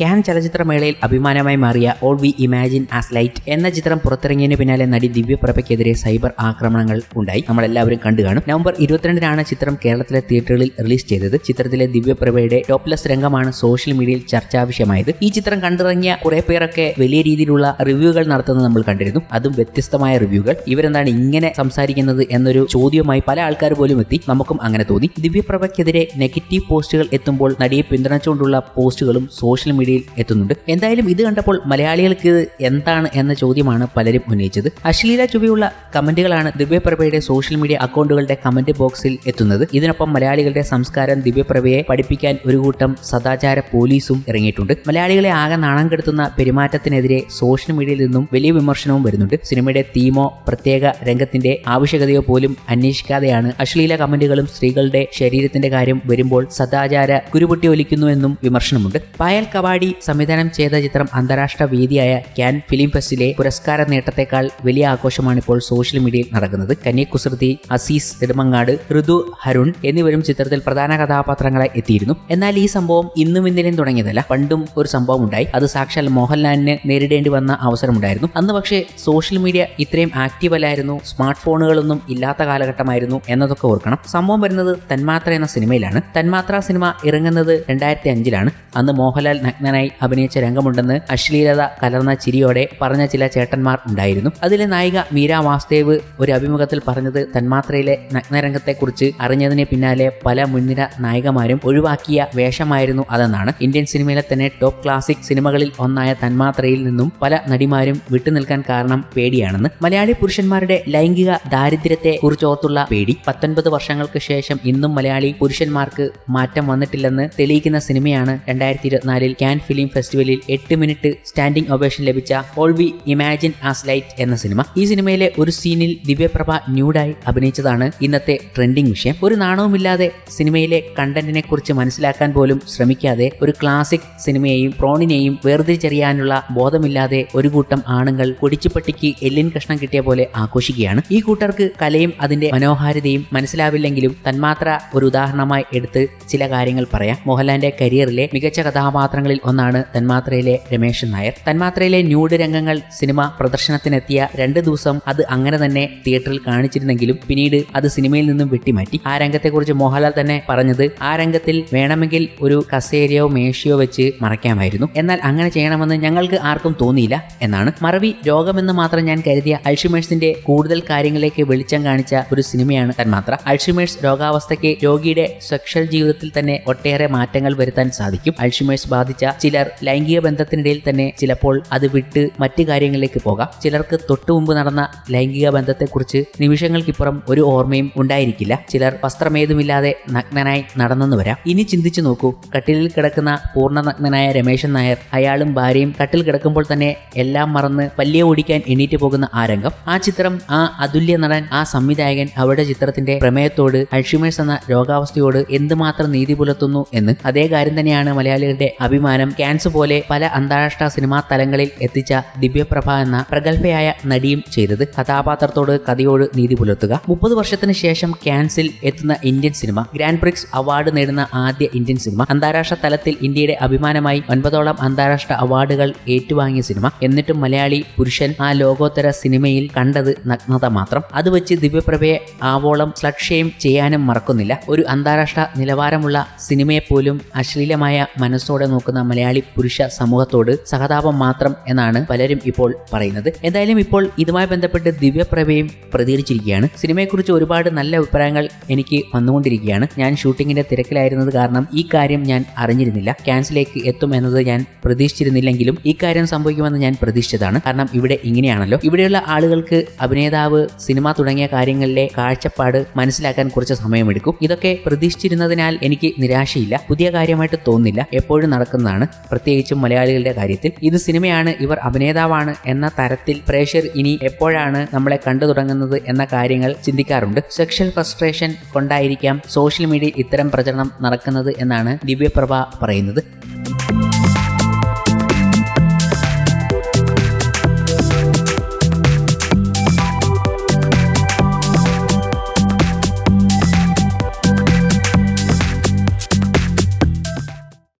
Can ചലച്ചിത്രമേളയിൽ അഭിമാനമായി മാറിയ all we imagine as light എന്ന ചിത്രം പുറത്തിറങ്ങിയതിന് പിന്നാലെ നടി ദിവ്യപ്രഭയ്ക്കെതിരെ സൈബർ ആക്രമണങ്ങൾ ഉണ്ടായി. നമ്മളെല്ലാവരും കണ്ടു കാണും. നവംബർ ഇരുപത്തിരണ്ടിനാണ് ചിത്രം കേരളത്തിലെ തിയേറ്ററുകളിൽ റിലീസ് ചെയ്തത്. ചിത്രത്തിലെ ദിവ്യപ്രഭയുടെ ടോപ്ലെസ് രംഗമാണ് സോഷ്യൽ മീഡിയയിൽ ചർച്ചാവിഷയമായത്. ഈ ചിത്രം കണ്ടിറങ്ങിയ കുറെ പേരൊക്കെ വലിയ രീതിയിലുള്ള റിവ്യൂകൾ നടത്തുന്നത് നമ്മൾ കണ്ടിരുന്നു. അതും വ്യത്യസ്തമായ റിവ്യൂകൾ. ഇവരെന്താണ് ഇങ്ങനെ സംസാരിക്കുന്നത് എന്നൊരു ചോദ്യവുമായി പല ആൾക്കാർ പോലും എത്തി. നമുക്കും അങ്ങനെ തോന്നി. ദിവ്യപ്രഭയ്ക്കെതിരെ നെഗറ്റീവ് പോസ്റ്റുകൾ എത്തുമ്പോൾ നടിയെ പിന്തുണച്ചുകൊണ്ടുള്ള പോസ്റ്റുകളും സോഷ്യൽ മീഡിയയിൽ എത്തുന്നുണ്ട്. എന്തായാലും ഇത് കണ്ടപ്പോൾ മലയാളികൾക്ക് എന്താണ് എന്ന ചോദ്യമാണ് പലരും ഉന്നയിച്ചത്. അശ്ലീല ചുവയുള്ള കമന്റുകളാണ് ദിവ്യപ്രഭയുടെ സോഷ്യൽ മീഡിയ അക്കൗണ്ടുകളുടെ കമന്റ് ബോക്സിൽ എത്തുന്നത്. ഇതിനൊപ്പം മലയാളികളുടെ സംസ്കാരം ദിവ്യപ്രഭയെ പഠിപ്പിക്കാൻ ഒരു കൂട്ടം സദാചാര പോലീസും ഇറങ്ങിയിട്ടുണ്ട്. മലയാളികളെ ആകെ നാണം കെടുത്തുന്ന പെരുമാറ്റത്തിനെതിരെ സോഷ്യൽ മീഡിയയിൽ നിന്നും വലിയ വിമർശനവും വരുന്നുണ്ട്. സിനിമയുടെ തീമോ പ്രത്യേക രംഗത്തിന്റെ ആവശ്യകതയോ പോലും അന്വേഷിക്കാതെയാണ് അശ്ലീല കമന്റുകളും സ്ത്രീകളുടെ ശരീരത്തിന്റെ കാര്യം വരുമ്പോൾ സദാചാര കുരുപൊട്ടി ഒലിക്കുന്നുവെന്നും വിമർശനമുണ്ട്. പായൽ കവാടി സംവിധാനം ചെയ്ത ചിത്രം അന്താരാഷ്ട്ര വേദിയായ ക്യാൻ ഫിലിം ഫെസ്റ്റിലെ പുരസ്കാര നേട്ടത്തെക്കാൾ വലിയ ആഘോഷമാണ് ഇപ്പോൾ സോഷ്യൽ മീഡിയയിൽ നടക്കുന്നത്. കന്യകുസൃതി അസീസ് നെടുമങ്ങാട് ഋതു ഹരുൺ എന്നിവരും ചിത്രത്തിൽ പ്രധാന കഥാപാത്രങ്ങളെ എത്തിയിരുന്നു. എന്നാൽ ഈ സംഭവം ഇന്നും ഇന്നലെയും തുടങ്ങിയതല്ല. പണ്ടും ഒരു സംഭവം ഉണ്ടായി. അത് സാക്ഷാൽ മോഹൻലാലിന് നേരിടേണ്ടി വന്ന അവസരമുണ്ടായിരുന്നു അന്ന് പക്ഷേ സോഷ്യൽ മീഡിയ ഇത്രയും ആക്റ്റീവ് അല്ലായിരുന്നു. സ്മാർട്ട് ഫോണുകളൊന്നും ഇല്ലാത്ത കാലഘട്ടമായിരുന്നു എന്നതൊക്കെ ഓർക്കണം. സംഭവം വരുന്നത് തന്മാത്ര എന്ന സിനിമയിലാണ്. തന്മാത്ര സിനിമ ഇറങ്ങുന്നത് രണ്ടായിരത്തി അഞ്ചിലാണ്. അന്ന് മോഹൻലാൽ നഗ്നനായി അഭിനയിച്ച രംഗമുണ്ടെന്ന് അശ്ലീലത കലർന്ന ചിരിയോടെ പറഞ്ഞ ചില ചേട്ടന്മാർ ഉണ്ടായിരുന്നു. അതിലെ നായിക മീര വാസ്തേവ് ഒരു അഭിമുഖത്തിൽ പറഞ്ഞത് തന്മാത്രയിലെ നഗ്നരംഗത്തെക്കുറിച്ച് അറിഞ്ഞതിന് പിന്നാലെ പല മുൻനിര നായികമാരും ഒഴിവാക്കിയ വേഷമായിരുന്നു അതെന്നാണ്. ഇന്ത്യൻ സിനിമയിലെ തന്നെ ടോപ്പ് ക്ലാസിക് സിനിമകളിൽ ഒന്നായ തന്മാത്രയിൽ നിന്നും പല നടിമാരും വിട്ടുനിൽക്കാൻ കാരണം പേടിയാണെന്ന്. മലയാളി പുരുഷന്മാരുടെ ലൈംഗിക ദാരിദ്ര്യത്തെ കുറിച്ചോർത്തുള്ള പേടി. പത്തൊൻപത് വർഷങ്ങൾക്ക് ശേഷം ഇന്നും മലയാളി പുരുഷന്മാർക്ക് മാറ്റം വന്നിട്ടില്ലെന്ന് തെളിയിക്കുന്ന സിനിമയാണ് രണ്ടായിരത്തി ഇരുപത്തിനാലിൽ ക്യാൻ ഫിലിം ഫെസ്റ്റിവലിൽ എട്ട് മിനിറ്റ് സ്റ്റാൻഡിംഗ് ഒവേഷൻ ലഭിച്ച all we imagine as light എന്ന സിനിമ. ഈ സിനിമയിലെ ഒരു സീനിൽ ദിവ്യപ്രഭ ന്യൂഡായി അഭിനയിച്ചതാണ് ഇന്നത്തെ ട്രെൻഡിംഗ് വിഷയം. ഒരു നാണവുമില്ലാതെ സിനിമയിലെ കണ്ടന്റിനെ കുറിച്ച് മനസ്സിലാക്കാൻ പോലും ശ്രമിക്കാതെ ഒരു ക്ലാസിക് സിനിമയെയും പ്രോണിനെയും വേർതിരിച്ചറിയാനുള്ള ബോധമില്ലാതെ ഒരു കൂട്ടം ആണുങ്ങൾ കൊടിച്ചുപട്ടിക്ക് എല്ലിൻ കഷ്ണം കിട്ടിയ പോലെ ആഘോഷിക്കുകയാണ്. ഈ കൂട്ടർക്ക് കലയും അതിന്റെ മനോഹാരിതയും മനസ്സിലാവില്ലെങ്കിലും തന്മാത്ര ഒരു ഉദാഹരണമായി എടുത്ത് ചില കാര്യങ്ങൾ പറയാം. മോഹൻലാലിന്റെ കരിയറിലെ മികച്ച കഥാപാത്രങ്ങളിൽ ഒന്നാണ് തന്മാത്രയിലെ രമേശൻ നായർ. തന്മാത്രയിലെ ന്യൂഡ് രംഗങ്ങൾ സിനിമ പ്രദർശനത്തിനെത്തിയ രണ്ട് ദിവസം അത് അങ്ങനെ തന്നെ തിയേറ്ററിൽ കാണിച്ചിരുന്നെങ്കിലും പിന്നീട് അത് സിനിമയിൽ നിന്നും വെട്ടിമാറ്റി. ആ രംഗത്തെക്കുറിച്ച് മോഹൻലാൽ തന്നെ പറഞ്ഞത് ആ രംഗത്തിൽ വേണമെങ്കിൽ ഒരു കസേരയോ മേശയോ വെച്ച് മറയ്ക്കാമായിരുന്നു. എന്നാൽ അങ്ങനെ ചെയ്യണമെന്ന് ഞങ്ങൾക്ക് ആർക്കും തോന്നിയില്ല എന്നാണ്. മറവി രോഗമെന്ന് മാത്രം ഞാൻ കരുതിയ അൽഷിമേഴ്സിന്റെ കൂടുതൽ കാര്യങ്ങളിലേക്ക് വെളിച്ചം കാണിച്ച ഒരു സിനിമയാണ് തന്മാത്ര. അൽഷിമേഴ്സ് രോഗാവസ്ഥയ്ക്ക് രോഗിയുടെ സെക്ഷൽ ജീവിതത്തിൽ തന്നെ ഒട്ടേറെ മാറ്റങ്ങൾ വരുത്താൻ സാധിക്കും. അൽഷിമേഴ്സ് ബാധിച്ച ചിലർ ലൈംഗിക ബന്ധത്തിനിടയിൽ തന്നെ ചിലപ്പോൾ അത് വിട്ട് മറ്റു കാര്യങ്ങളിലേക്ക് പോകാം. ചിലർക്ക് തൊട്ടു മുമ്പ് നടന്ന ലൈംഗിക ബന്ധത്തെക്കുറിച്ച് നിമിഷങ്ങൾക്കിപ്പുറം ഒരു ഓർമ്മയും ഉണ്ടായിരിക്കില്ല. ചിലർ വസ്ത്രമേതുമില്ലാതെ നഗ്നനായി നടന്നെന്ന് വരാം. ഇനി ചിന്തിച്ചു നോക്കൂ. കട്ടിലിൽ കിടക്കുന്ന പൂർണനഗ്നനായ രമേശൻ നായർ അയാളും ഭാര്യയും കട്ടിൽ കിടക്കുമ്പോൾ തന്നെ എല്ലാം മറന്ന് പല്ലിയെ ഓടിക്കാൻ എണീറ്റ് പോകുന്ന ആ രംഗം. ആ ചിത്രം ആ അതുല്യ നടൻ ആ സംവിധായകൻ അവരുടെ ചിത്രത്തിന്റെ പ്രമേയത്തോട് അൽഷിമേഴ്സ് എന്ന രോഗാവസ്ഥയോട് എന്തുമാത്രം നീതി പുലർത്തുന്നു എന്ന് അതേ കാര്യം തന്നെയാണ് മലയാളികളുടെ അഭിമാനം. ക്യാൻസ് പോലെ പല അന്താരാഷ്ട്ര സിനിമാ തലങ്ങളിൽ എത്തിച്ച ദിവ്യപ്രഭ എന്ന പ്രഗത്ഭയായ നടിയും ചെയ്തത് കഥാപാത്രത്തോട് കഥയോട് നീതി പുലർത്തുക. മുപ്പത് വർഷത്തിന് ശേഷം ക്യാൻസിൽ എത്തുന്ന Indian cinema grand prix award നേടുന്ന ആദ്യ ഇന്ത്യൻ സിനിമ അന്താരാഷ്ട്ര തലത്തിൽ ഇന്ത്യയുടെ അഭിമാനമായി ഒൻപതോളം അന്താരാഷ്ട്ര അവാർഡുകൾ ഏറ്റുവാങ്ങിയ സിനിമ എന്നിട്ടും മലയാളി പുരുഷൻ ആ ലോകോത്തര സിനിമയിൽ കണ്ടത് നഗ്നത മാത്രം. അത് വെച്ച് ദിവ്യപ്രഭയെ ആവോളം സ്ലക്ഷയം ഷെയിം ചെയ്യാനും മറക്കുന്നില്ല. ഒരു അന്താരാഷ്ട്ര നിലവാരമുള്ള സിനിമയെപ്പോലും അശ്ലീലമായ മനസ്സോടെ നോക്കുന്ന മലയാളി പുരുഷ സമൂഹത്തോട് സഹതാപം മാത്രം എന്നാണ് പലരും ഇപ്പോൾ പറയുന്നത്. എന്തായാലും ഇപ്പോൾ ഇതുമായി ബന്ധപ്പെട്ട് ദിവ്യപ്രഭയും പ്രതികരിച്ചിരിക്കുകയാണ്. സിനിമയെക്കുറിച്ച് ഒരുപാട് നല്ല അഭിപ്രായങ്ങൾ എനിക്ക് വന്നുകൊണ്ടിരിക്കുകയാണ്. ഞാൻ ഷൂട്ടിങ്ങിന്റെ തിരക്കിലായിരുന്നത് കാരണം ഈ കാര്യം ഞാൻ അറിഞ്ഞിരുന്നില്ല. ക്യാൻസിലേക്ക് എത്തും എന്നത് ഞാൻ പ്രതീക്ഷിച്ചിരുന്നില്ലെങ്കിലും ഈ കാര്യം സംഭവിക്കുമെന്ന് ഞാൻ പ്രതീക്ഷിച്ചതാണ്. കാരണം ഇവിടെ ഇങ്ങനെയാണല്ലോ. ഇവിടെയുള്ള ആളുകൾക്ക് അഭിനേതാവ് സിനിമ തുടങ്ങിയ കാര്യങ്ങളിലെ കാഴ്ചപ്പാട് മനസ്സിലാക്കാൻ കുറച്ച് സമയമെടുക്കും. ഇതൊക്കെ പ്രതീക്ഷിച്ചിരുന്നതിനാൽ എനിക്ക് നിരാശയില്ല. പുതിയ കാര്യമായിട്ട് തോന്നില്ല എപ്പോഴും നടക്കുന്നതാണ്. പ്രത്യേകിച്ചും മലയാളികളുടെ കാര്യത്തിൽ. ഇത് സിനിമയാണ്. ഇവർ അഭിനേതാവാണ് എന്ന തരത്തിൽ പ്രേക്ഷർ ഇനി എപ്പോഴാണ് നമ്മളെ കണ്ടു തുടങ്ങുന്നത് എന്ന കാര്യങ്ങൾ ചിന്തിക്കാറുണ്ട്. സെക്ഷൽ ഫ്രസ്ട്രേഷൻ കൊണ്ടായിരിക്കാം സോഷ്യൽ മീഡിയയിൽ ഇത്തരം പ്രചരണം നടക്കുന്നത് എന്നാണ് ദിവ്യപ്രഭ പറയുന്നത്.